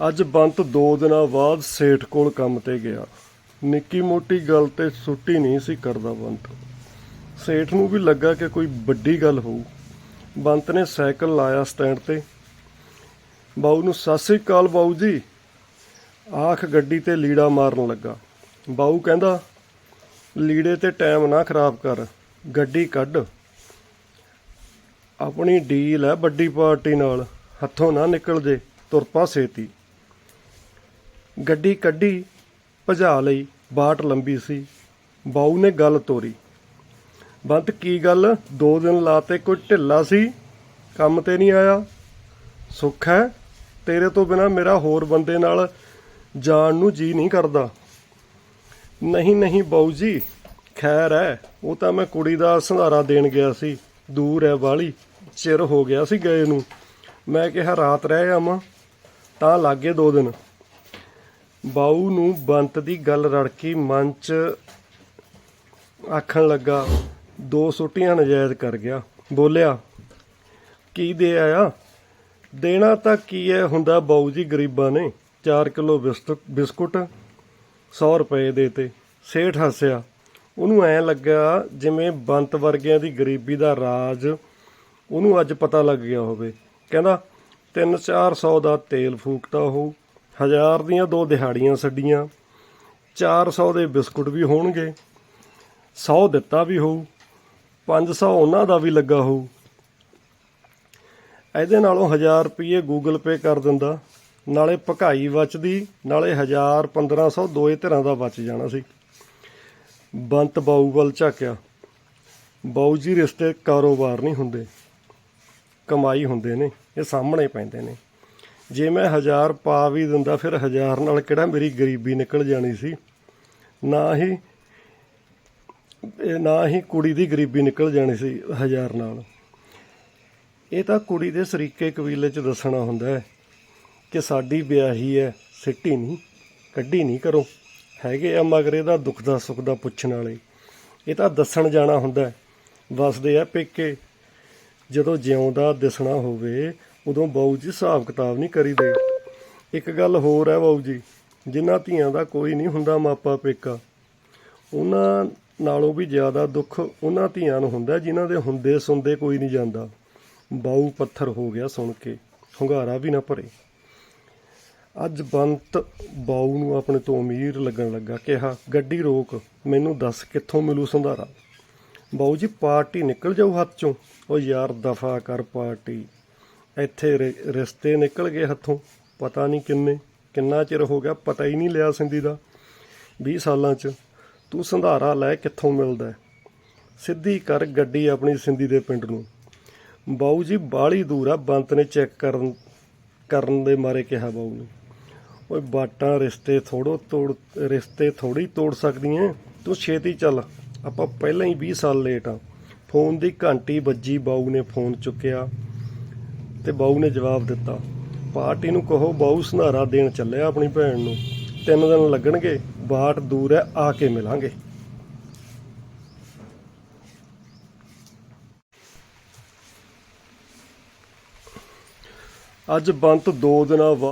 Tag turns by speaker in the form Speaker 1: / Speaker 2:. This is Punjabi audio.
Speaker 1: ਅੱਜ ਬੰਤ 2 ਦਿਨਾਂ ਬਾਅਦ ਸੇਠ ਕੋਲ ਕੰਮ ਤੇ ਗਿਆ। ਨਿੱਕੀ ਮੋਟੀ ਗੱਲ ਤੇ ਛੁੱਟੀ ਨਹੀਂ ਸੀ ਕਰਦਾ ਬੰਤ। ਸੇਠ ਨੂੰ ਵੀ ਲੱਗਾ ਕਿ ਕੋਈ ਵੱਡੀ ਗੱਲ ਹੋਊ। ਬੰਤ ਨੇ ਸਾਈਕਲ ਲਾਇਆ ਸਟੈਂਡ ਤੇ। ਬਾਊ ਨੂੰ, ਸਤਿ ਸ੍ਰੀ ਅਕਾਲ ਬਾਊ ਜੀ। ਆਖ ਗੱਡੀ ਤੇ ਲੀੜਾ ਮਾਰਨ ਲੱਗਾ। ਬਾਊ ਕਹਿੰਦਾ, ਲੀੜੇ ਤੇ ਟਾਈਮ ਨਾ ਖਰਾਬ ਕਰ, ਗੱਡੀ ਕੱਢ। ਆਪਣੀ ਡੀਲ ਹੈ ਵੱਡੀ ਪਾਰਟੀ ਨਾਲ, ਹੱਥੋਂ ਨਾ ਨਿਕਲ ਜੇ, ਤੁਰ ਪਾ ਸੇਤੀ। ਗੱਡੀ ਕੱਢੀ, ਭਜਾ ਲਈ, ਬਾਟ ਲੰਬੀ ਸੀ। ਬਾਊ ਨੇ ਗੱਲ ਤੋਰੀ। ਬੰਤ, ਕੀ ਗੱਲ? ਦੋ ਦਿਨ ਲਾਤੇ ਕੋਈ ਢਿੱਲਾ ਸੀ? ਕੰਮ ਤੇ ਨਹੀਂ ਆਇਆ? ਸੁੱਖ ਹੈ? ਤੇਰੇ ਤੋਂ ਬਿਨਾ ਮੇਰਾ ਹੋਰ ਬੰਦੇ ਨਾਲ ਜਾਣ ਨੂੰ ਜੀ ਨਹੀਂ ਕਰਦਾ। ਨਹੀਂ ਨਹੀਂ ਬਾਊ ਜੀ, ਖੈਰ ਹੈ, ਉਹ ਤਾਂ ਮੈਂ ਕੁੜੀ ਦਾ ਸੰਧਾਰਾ ਦੇਣ ਗਿਆ ਸੀ। ਦੂਰ ਹੈ ਵਾਲੀ, ਚਿਰ ਹੋ ਗਿਆ ਸੀ ਗਏ ਨੂੰ। ਮੈਂ ਕਿਹਾ ਰਾਤ ਰਹਿ ਆਵਾਂ, ਤਾਂ ਲੱਗੇ ਦੋ ਦਿਨ। ਬਾਊ ਨੂੰ ਬੰਤ ਦੀ ਗੱਲ ਰੜਕੀ ਮਨ 'ਚ ਆਖਣ ਲੱਗਾ, ਦੋ ਸੁੱਟੀਆਂ ਨਜਾਇਜ਼ ਕਰ ਗਿਆ। ਬੋਲਿਆ, ਕੀ ਦੇ ਆਇਆ? ਦੇਣਾ ਤਾਂ ਕੀ ਹੈ ਹੁੰਦਾ ਬਾਊ ਜੀ ਗਰੀਬਾਂ ਨੇ 4 ਕਿਲੋ ਬਿਸਕੁਟ 100 ਰੁਪਏ ਦੇ ਤੇ। ਸੇਠ ਹੱਸਿਆ, ਉਹਨੂੰ ਐ ਲੱਗਾ ਜਿਵੇਂ ਬੰਤ ਵਰਗਿਆਂ ਦੀ ਗਰੀਬੀ ਦਾ ਰਾਜ ਉਹਨੂੰ ਅੱਜ ਪਤਾ ਲੱਗ ਗਿਆ ਹੋਵੇ। ਕਹਿੰਦਾ 3-400 ਦਾ ਤੇਲ ਫੂਕਤਾ ਹੋਊ ਹਜ਼ਾਰ ਦੀਆਂ ਦੋ ਦਿਹਾੜੀਆਂ ਛੱਡੀਆਂ 400 ਦੇ ਬਿਸਕੁਟ ਵੀ ਹੋਣਗੇ 100 ਦਿੱਤਾ ਵੀ ਹੋਊ 500 ਉਹਨਾਂ ਦਾ ਵੀ ਲੱਗਾ ਹੋਊ। ਇਹਦੇ ਨਾਲੋਂ 1000 ਰੁਪਏ ਗੂਗਲ ਪੇ ਕਰ ਦਿੰਦਾ, ਨਾਲੇ ਭਕਾਈ ਬਚਦੀ ਨਾਲੇ 1000 1500 ਦੋਏ ਧਿਰਾਂ ਦਾ ਬਚ ਜਾਣਾ ਸੀ। ਬੰਤ ਬਾਊ ਵੱਲ ਝਾਕਿਆ। ਬਾਊ ਜੀ ਰਿਸ਼ਤੇ ਕਾਰੋਬਾਰ ਨਹੀਂ ਹੁੰਦੇ, ਕਮਾਈ ਹੁੰਦੇ ਨੇ, ਇਹ ਸਾਹਮਣੇ ਪੈਂਦੇ ਨੇ। ਜੇ ਮੈਂ ਹਜ਼ਾਰ ਪਾ ਵੀ ਦਿੰਦਾ, ਫਿਰ ਹਜ਼ਾਰ ਨਾਲ ਕਿਹੜਾ ਮੇਰੀ ਗਰੀਬੀ ਨਿਕਲ ਜਾਣੀ ਸੀ? ਨਾ ਹੀ ਨਾ ਹੀ ਕੁੜੀ ਦੀ ਗਰੀਬੀ ਨਿਕਲ ਜਾਣੀ ਸੀ ਹਜ਼ਾਰ ਨਾਲ। ਇਹ ਤਾਂ ਕੁੜੀ ਦੇ ਸਰੀਕੇ ਕਬੀਲੇ 'ਚ ਦੱਸਣਾ ਹੁੰਦਾ ਹੈ ਕਿ ਸਾਡੀ ਵਿਆਹੀ ਹੈ, ਸਿੱਟੀ ਨਹੀਂ, ਕੱਢੀ ਨਹੀਂ ਕਰੋ। ਹੈਗੇ ਆ ਮਗਰ ਇਹਦਾ ਦੁੱਖ ਦਾ ਸੁੱਖ ਦਾ ਪੁੱਛਣ ਵਾਲੇ। ਇਹ ਤਾਂ ਦੱਸਣ ਜਾਣਾ ਹੁੰਦਾ ਹੈ। ਵਸਦੇ ਆ ਪੇਕੇ। ਜਦੋਂ ਜਿਉਂਦਾ ਦਿਸਣਾ ਹੋਵੇ ਉਦੋਂ ਬਾਊ ਜੀ ਹਿਸਾਬ ਕਿਤਾਬ ਨਹੀਂ ਕਰੀਦੇ ਇੱਕ ਗੱਲ ਹੋਰ ਹੈ ਬਾਊ ਜੀ, ਜਿਨ੍ਹਾਂ ਧੀਆਂ ਦਾ ਕੋਈ ਨਹੀਂ ਹੁੰਦਾ ਮਾਪਾ ਪੇਕਾ, ਉਹਨਾਂ ਨਾਲੋਂ ਵੀ ਜ਼ਿਆਦਾ ਦੁੱਖ ਉਹਨਾਂ ਧੀਆਂ ਨੂੰ ਹੁੰਦਾ, ਜਿਨ੍ਹਾਂ ਦੇ ਹੁੰਦੇ ਸੁਣਦੇ ਕੋਈ ਨਹੀਂ ਜਾਂਦਾ। ਬਾਊ ਪੱਥਰ ਹੋ ਗਿਆ ਸੁਣ ਕੇ, ਹੁੰਗਾਰਾ ਵੀ ਨਾ ਭਰੇ। ਅੱਜ ਬੰਤ ਬਾਊ ਨੂੰ ਆਪਣੇ ਤੋਂ ਅਮੀਰ ਲੱਗਣ ਲੱਗਾ, ਕਿਹਾ, ਗੱਡੀ ਰੋਕ, ਮੈਨੂੰ ਦੱਸ ਕਿੱਥੋਂ ਮਿਲੂ ਸੰਧਾਰਾ? ਬਾਊ ਜੀ, ਪਾਰਟੀ ਨਿਕਲ ਜਾਊ ਹੱਥ ਚੋਂ? ਉਹ ਯਾਰ, ਦਫਾ ਕਰ ਪਾਰਟੀ। ਇੱਥੇ ਰਿ- ਰਿਸ਼ਤੇ ਨਿਕਲ ਗਏ ਹੱਥੋਂ, ਪਤਾ ਨਹੀਂ ਕਿੰਨੇ, ਕਿੰਨਾ ਚਿਰ ਹੋ ਗਿਆ, ਪਤਾ ਹੀ ਨਹੀਂ ਲਿਆ ਸਿੰਧੀ ਦਾ। 20 ਸਾਲਾਂ 'ਚ ਤੂੰ ਸੰਧਾਰਾ ਲੈ ਕਿੱਥੋਂ ਮਿਲਦਾ ਸਿੱਧੀ ਕਰ ਗੱਡੀ ਆਪਣੀ ਸਿੰਧੀ ਦੇ ਪਿੰਡ ਨੂੰ। ਬਾਊ ਜੀ ਬਾਹਲੀ ਦੂਰ ਆ, ਬੰਤ ਨੇ ਚੈੱਕ ਕਰਨ ਕਰਨ ਦੇ ਮਾਰੇ ਕਿਹਾ ਬਾਊ ਨੂੰ। ਓਏ ਬਾਟਾਂ ਰਿਸ਼ਤੇ ਥੋੜੋ ਤੋੜ, ਰਿਸ਼ਤੇ ਥੋੜੀ ਤੋੜ ਸਕਦੀ ਸਕਦੀਆਂ ਤੂੰ ਛੇਤੀ ਚੱਲ, ਆਪਾਂ ਪਹਿਲਾਂ ਹੀ 20 ਸਾਲ ਲੇਟ ਆ। ਫੋਨ ਦੀ ਘੰਟੀ ਵੱਜੀ, ਬਾਊ ਨੇ ਫੋਨ ਚੁੱਕਿਆ। ਤੇ ਬਾਊ ਨੇ ਜਵਾਬ ਦਿੱਤਾ, ਪਾਰਟੀ ਨੂੰ ਕਹੋ ਬਾਊ ਸੁਨਾਰਾ ਦੇਣ ਚੱਲਿਆ ਆਪਣੀ ਭੈਣ ਨੂੰ। ਤਿੰਨ ਦਿਨ ਲੱਗਣਗੇ ਬਾਟ ਦੂਰ ਹੈ, ਆ ਕੇ ਮਿਲਾਂਗੇ। ਅੱਜ ਬੰਤ 2 ਦਿਨਾਂ ਬਾਅਦ